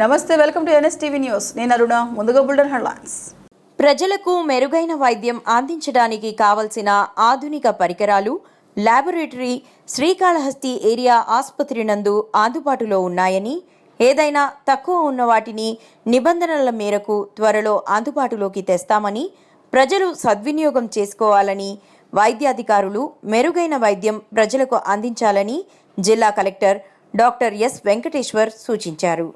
నమస్తే welcome to NSTV news. నేను అరుణ ముందుగా బుల్డన్ హెడ్లైన్స్. ప్రజలకు మెరుగైన వైద్యం అందించడానికి కావలసిన ఆధునిక పరికరాలు ల్యాబొరేటరీ శ్రీకాళహస్తి ఏరియా ఆసుపత్రి నందు అందుబాటులో ఉన్నాయని ఏదైనా తక్కువ ఉన్న వాటిని నిబంధనల మేరకు త్వరలో అందుబాటులోకి తెస్తామని ప్రజలు సద్వినియోగం చేసుకోవాలని వైద్యాధికారులు మెరుగైన వైద్యం ప్రజలకు అందించాలని జిల్లా కలెక్టర్ డాక్టర్ ఎస్ వెంకటేశ్వర్ సూచించారు.